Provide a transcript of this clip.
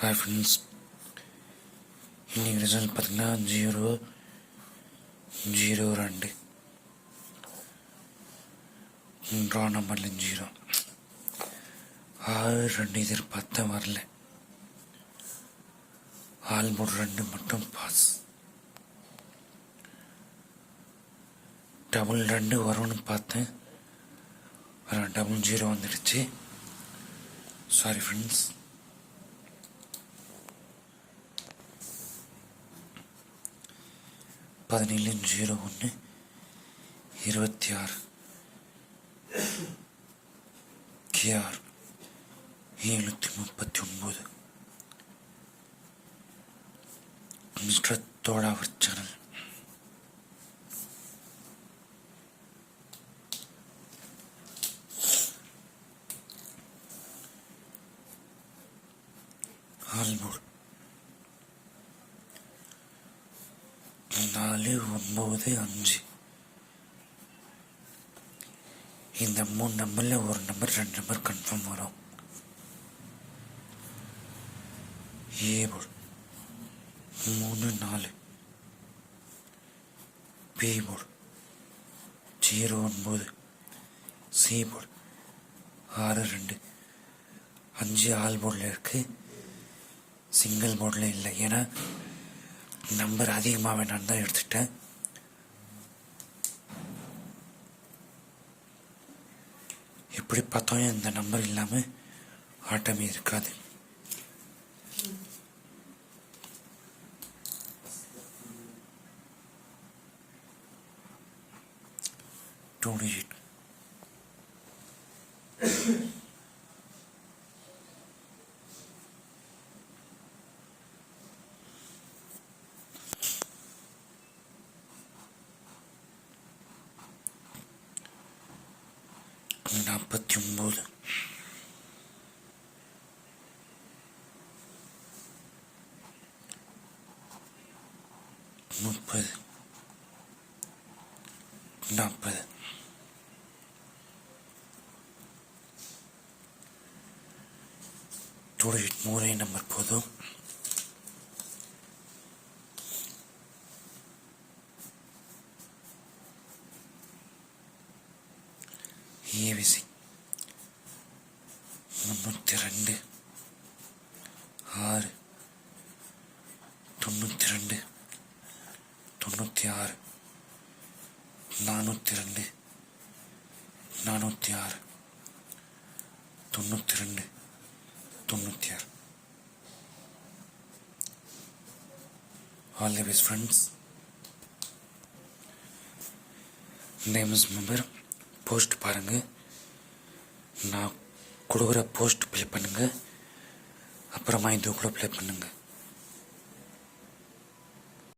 Hi friends இன்னைக்கு result பார்த்தீங்கன்னா zero zero ரெண்டு. ட்ரா நம்பரில் ஜீரோ ஆறு ரெண்டு எதிர்பார்த்த வரல. ஆல்மோட் ரெண்டு மட்டும் பாஸ் டபுள் ரெண்டு வரும்னு பார்த்தேன். டபுள் ஜீரோ வந்துடுச்சு. சாரி ஃப்ரெண்ட்ஸ் பதினேழு ஜீரோ ஒன்று இருபத்தி ஆறு. கேஆர் எழுநூற்றி முப்பத்தி ஒன்பது. Mister தோடாவர் channel. ஆல்மோட் நாலு ஒம்பது அஞ்சு. இந்த மூணு நம்பரில் ஒரு நம்பர் ரெண்டு நம்பர் கன்ஃபார்ம் வரும். ஏ மூணு நாலு. பி போர்டு ஜீரோ ஒன்பது. சி போர்டு ஆறு ரெண்டு. அஞ்சு ஆல் போர்டில் இருக்குது சிங்கிள் போர்டில் இல்லை. ஏன்னா நம்பர் அதிகமாக வேணான்னு தான் எடுத்துட்டேன் எப்படி பார்த்தோம் இந்த நம்பர் இல்லாமல் ஆட்டமே இருக்காது. டூ டிஜிட் நாற்பத்தி ஒம்பது. முப்பது. நாற்பது. தொழில் மூரை நம்பர் போதும். ஏவிசி. முன்னூற்றி ரெண்டு ஆறு. தொண்ணூற்றி ரெண்டு தொண்ணூற்றி ஆறு நானூற்றி ரெண்டு நானூற்றி ஆறு தொண்ணூற்றி ரெண்டு தொண்ணூற்றி ஆறு all the best friends name is member post பாருங்கள் நான் கொடுக்குற போஸ்ட் ப்ளே பண்ணுங்கள் அப்புறமா இது கூட ப்ளே பண்ணுங்கள்